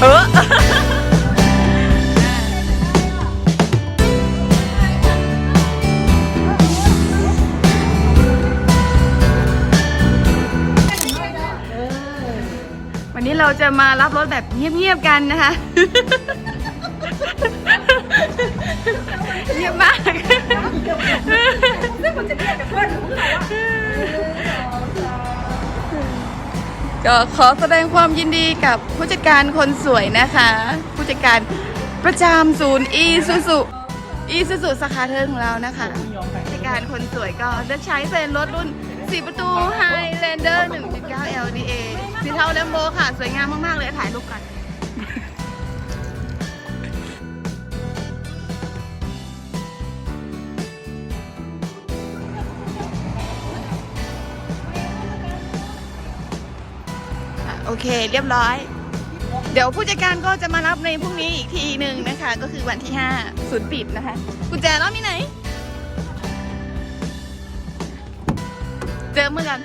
เออ วันนี้เราจะมารับรถแบบเงียบๆกันนะคะ เงียบมาก ก็ขอแสดงความยินดีกับผู้จัดการคนสวยนะคะ ผู้จัดการประจำศูนย์อีซูซูอีซูซูสาขาเทิงของเรานะคะผู้จัดการคนสวยก็จะใช้เป็นรถรุ่น 4 ประตู Highlander 1.9 LDA สีเทาแลมโบค่ะ สวยงามมาก ๆ เลยถ่ายรูปกัน โอเค เรียบร้อย เดี๋ยวผู้จัดการก็จะมารับในพรุ่งนี้อีกทีหนึ่งนะคะ ก็คือวันที่5ศูนย์ปิดนะคะกุญแจรอบมีไหน เจอเมื่อกัน